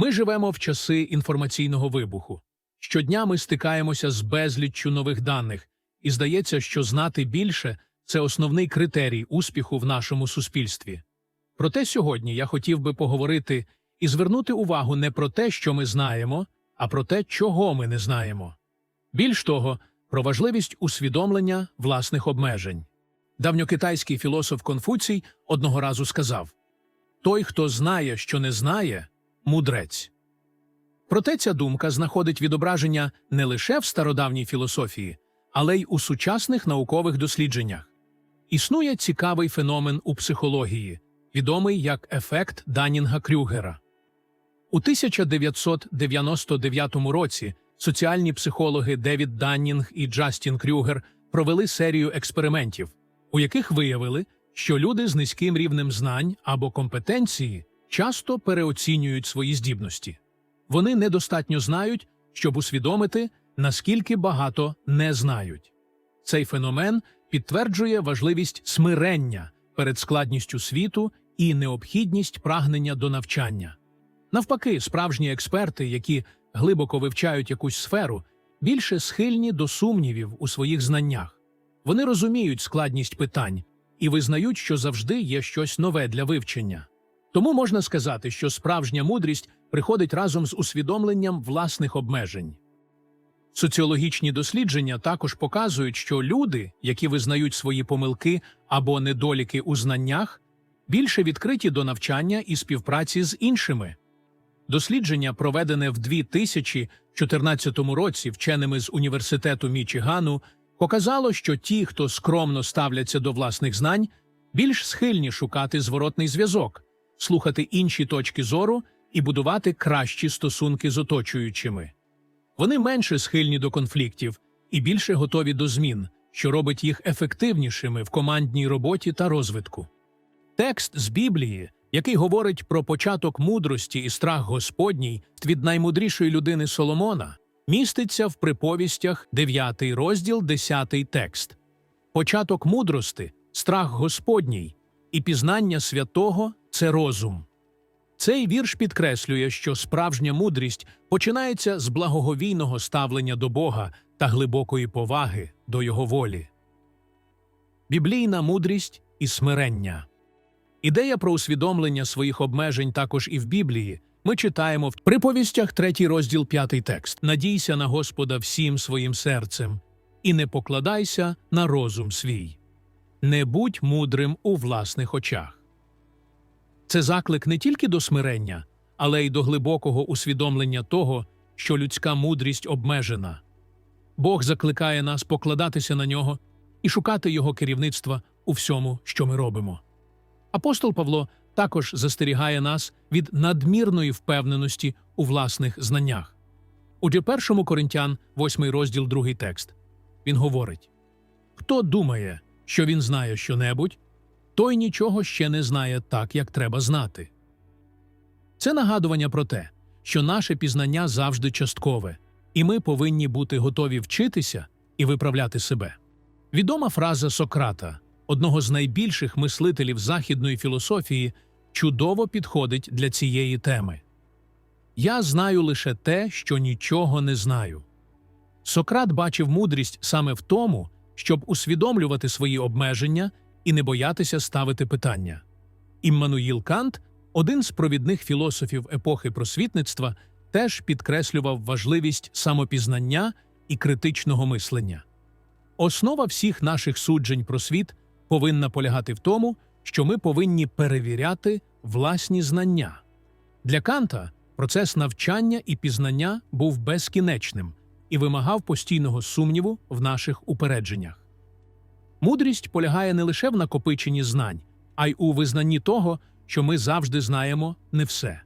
Ми живемо в часи інформаційного вибуху. Щодня ми стикаємося з безліччю нових даних, і здається, що знати більше це основний критерій успіху в нашому суспільстві. Проте сьогодні я хотів би поговорити і звернути увагу не про те, що ми знаємо, а про те, чого ми не знаємо. Більш того, про важливість усвідомлення власних обмежень. Давньокитайський філософ Конфуцій одного разу сказав Той, хто знає, що не знає, мудрець. Проте ця думка знаходить відображення не лише в стародавній філософії, але й у сучасних наукових дослідженнях. Існує цікавий феномен у психології, відомий як ефект Данінга Крюгера. У 1999 році соціальні психологи Девід Даннінг і Джастін Крюгер провели серію експериментів, у яких виявили, що люди з низьким рівнем знань або компетенції часто переоцінюють свої здібності. Вони недостатньо знають, щоб усвідомити, наскільки багато не знають. Цей феномен підтверджує важливість смирення перед складністю світу і необхідність прагнення до навчання. Навпаки, справжні експерти, які глибоко вивчають якусь сферу, більше схильні до сумнівів у своїх знаннях. Вони розуміють складність питань і визнають, що завжди є щось нове для вивчення. Тому можна сказати, що справжня мудрість приходить разом з усвідомленням власних обмежень. Соціологічні дослідження також показують, що люди, які визнають свої помилки або недоліки у знаннях, більше відкриті до навчання і співпраці з іншими. Дослідження, проведене в 2014 році вченими з університету Мічигану, показало, що ті, хто скромно ставляться до власних знань, більш схильні шукати зворотний зв'язок, слухати інші точки зору і будувати кращі стосунки з оточуючими. Вони менше схильні до конфліктів і більше готові до змін, що робить їх ефективнішими в командній роботі та розвитку. Текст з Біблії, який говорить про початок мудрості і страх Господній від наймудрішої людини Соломона, міститься в приповістях 9 розділ, 10 текст. Початок мудрости, страх Господній і пізнання святого це розум. Цей вірш підкреслює, що справжня мудрість починається з благоговійного ставлення до Бога та глибокої поваги до Його волі. Біблійна мудрість і смирення. Ідея про усвідомлення своїх обмежень також і в Біблії. Ми читаємо в приповістях третій розділ п'ятий текст Надійся на Господа всім своїм серцем, і не покладайся на розум свій. Не будь мудрим у власних очах. Це заклик не тільки до смирення, але й до глибокого усвідомлення того, що людська мудрість обмежена. Бог закликає нас покладатися на нього і шукати його керівництва у всьому, що ми робимо. Апостол Павло також застерігає нас від надмірної впевненості у власних знаннях. Отже, першому Коринтян, 8 розділ, другий текст. Він говорить: Хто думає, що він знає щонебудь, той нічого ще не знає так, як треба знати. Це нагадування про те, що наше пізнання завжди часткове, і ми повинні бути готові вчитися і виправляти себе. Відома фраза Сократа, одного з найбільших мислителів західної філософії, чудово підходить для цієї теми. Я знаю лише те, що нічого не знаю. Сократ бачив мудрість саме в тому, щоб усвідомлювати свої обмеження і не боятися ставити питання. Іммануїл Кант, один з провідних філософів епохи просвітництва, теж підкреслював важливість самопізнання і критичного мислення. Основа всіх наших суджень про світ повинна полягати в тому, що ми повинні перевіряти власні знання. Для Канта процес навчання і пізнання був безкінечним і вимагав постійного сумніву в наших упередженнях. Мудрість полягає не лише в накопиченні знань, а й у визнанні того, що ми завжди знаємо не все.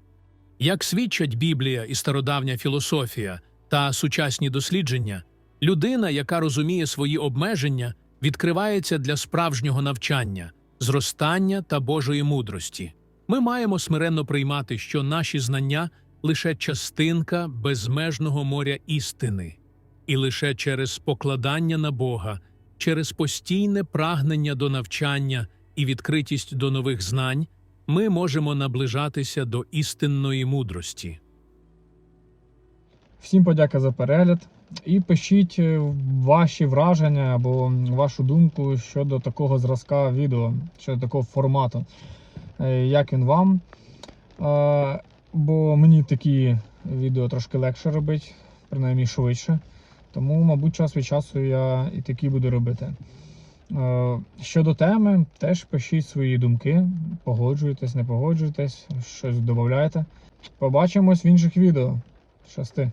Як свідчать Біблія і стародавня філософія та сучасні дослідження, людина, яка розуміє свої обмеження, відкривається для справжнього навчання, зростання та Божої мудрості. Ми маємо смиренно приймати, що наші знання лише частинка безмежного моря істини, і лише через покладання на Бога, через постійне прагнення до навчання і відкритість до нових знань ми можемо наближатися до істинної мудрості. Всім подяка за перегляд. І пишіть е, ваші враження або вашу думку щодо такого зразка відео, щодо такого формату. Е, Як він вам? Е, Бо мені такі відео трошки легше робити, принаймні швидше. Тому, мабуть, час від часу я і такі буду робити. Е, Щодо теми, теж пишіть свої думки, погоджуєтесь, не погоджуєтесь, щось додавайте. Побачимось в інших відео. Щасти!